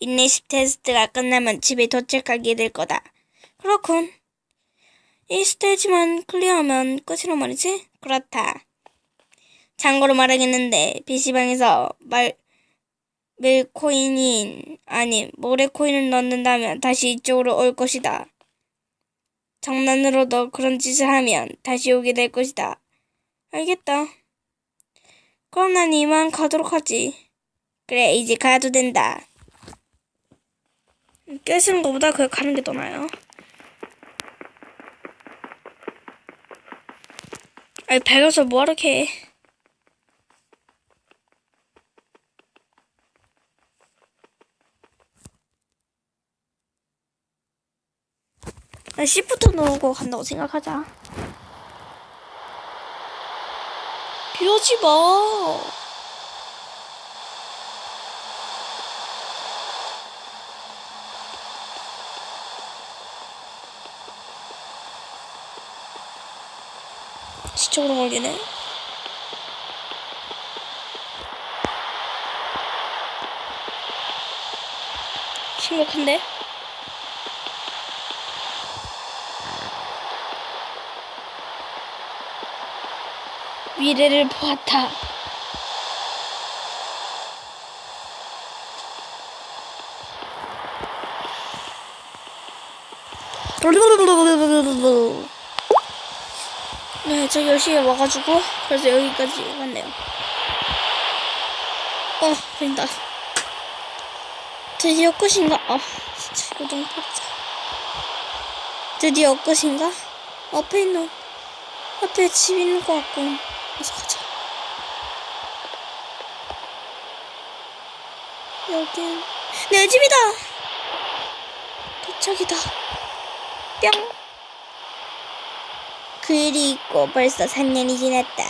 인내심 테스트가 끝나면 집에 도착하게 될 거다. 그렇군. 이 스테이지만 클리어하면 끝이란 말이지? 그렇다. 참고로 말하겠는데 PC방에서 말 밀코인인 아니 모래코인을 넣는다면 다시 이쪽으로 올 것이다. 장난으로도 그런 짓을 하면 다시 오게 될 것이다. 알겠다. 그럼 난 이만 가도록 하지. 그래 이제 가도 된다. 깨시는 것보다 그냥 가는 게 더 나아요. 아니 배가서 뭐하러 캐? 아, C부터 누르고 간다고 생각하자. 이러지 마. 시청으로 걸리네. 심각한데? 미래를 보았다. 네, 저 열심히 와가지고 그래서 여기까지 왔네요. 어, 보인다. 드디어 끝인가? 아, 진짜 이거 너무 빠르다. 드디어 끝인가? 앞에 있는 앞에 집 있는 것 같고 어서 가자. 여긴 내 집이다. 도착이다. 뿅. 그 있고 벌써 3년이 지났다.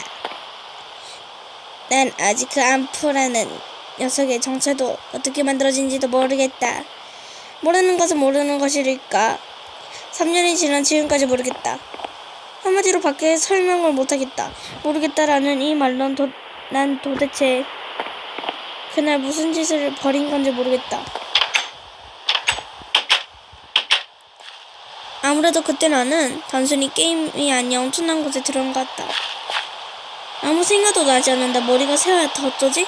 난 아직 그 암프라는 녀석의 정체도 어떻게 만들어진지도 모르겠다. 모르는 것은 모르는 것일까? 3년이 지난 지금까지 모르겠다. 한마디로 밖에 설명을 못하겠다. 모르겠다라는 이 말론 도, 난 도대체 그날 무슨 짓을 벌인 건지 모르겠다. 아무래도 그때 나는 단순히 게임이 아니야 엄청난 곳에 들어온 것 같다. 아무 생각도 나지 않는다. 머리가 새하얗다. 어쩌지?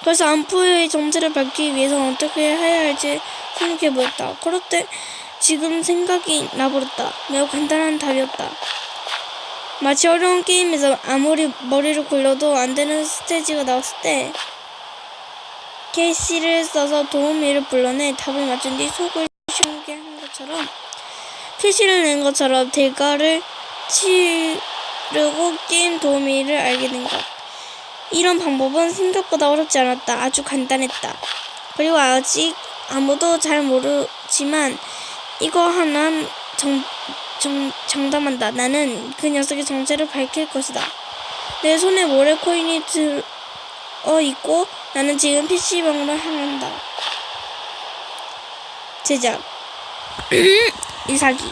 그래서 암프의 정체를 밝히기 위해서 어떻게 해야 할지 생각해보았다. 그럴 때 지금 생각이 나버렸다. 매우 간단한 답이었다. 마치 어려운 게임에서 아무리 머리를 굴려도 안 되는 스테이지가 나왔을 때 캐시를 써서 도우미를 불러내 답을 맞춘 뒤 속을 시원하게 한 것처럼 캐시를 낸 것처럼 대가를 치르고 게임 도우미를 알게 된 것. 이런 방법은 생각보다 어렵지 않았다. 아주 간단했다. 그리고 아직 아무도 잘 모르지만 이거 하나는 정, 정, 장담한다. 나는 그 녀석의 정체를 밝힐 것이다. 내 손에 모래 코인이 들어 있고 나는 지금 PC방으로 향한다. 제작 이사기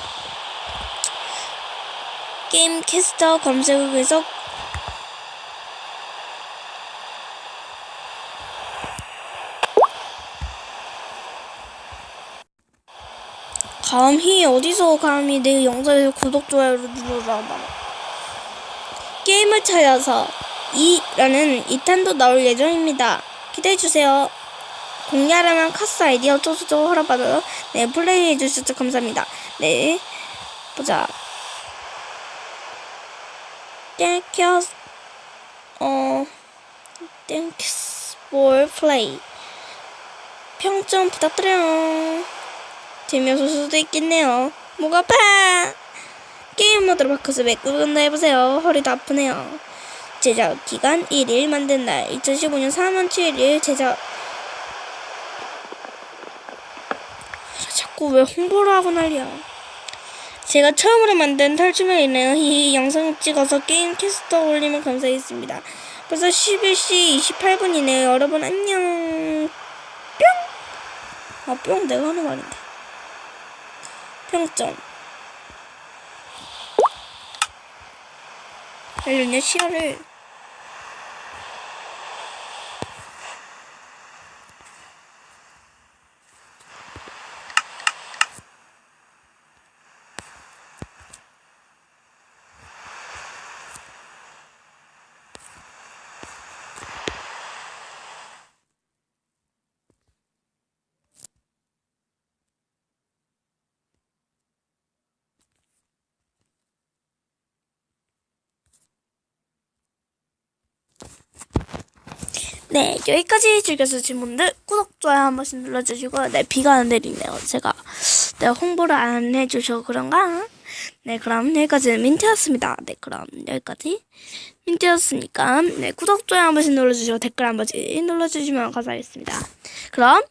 게임 캐스터 검색어에서 감히 어디서 감히 내 영상에서 구독 좋아요를 눌러라 봐. 게임을 찾아서 2라는 2탄도 나올 예정입니다. 기대해주세요. 공략하면 카스 아이디어 소수도 허락받아요. 네, 플레이해 주셔서 감사합니다. 네, 보자. 땡큐, 어, 땡큐 for play. 평점 부탁드려요. 재미없을 수도 있겠네요. 목 아파! 게임 모드로 바꿔서 매끄근도 해보세요. 허리도 아프네요. 제작 기간 1일 만든 날 2015년 3월 7일 제작 자꾸 왜 홍보를 하고 난리야. 제가 처음으로 만든 탈춤이네요. 이 영상 찍어서 게임 캐스터 올리면 감사하겠습니다. 벌써 11시 28분이네요. 여러분 안녕. 뿅! 아 뿅 내가 하는 말인데. 평점. 알려냐 시간을 네, 여기까지 즐겨주신 분들 구독, 좋아요 한 번씩 눌러주시고, 네, 비가 안 내리네요. 제가, 네, 홍보를 안 해주셔서 그런가? 네, 그럼 여기까지 민트였습니다. 네, 그럼 여기까지 민트였으니까, 네, 구독, 좋아요 한 번씩 눌러주시고, 댓글 한 번씩 눌러주시면 감사하겠습니다. 그럼,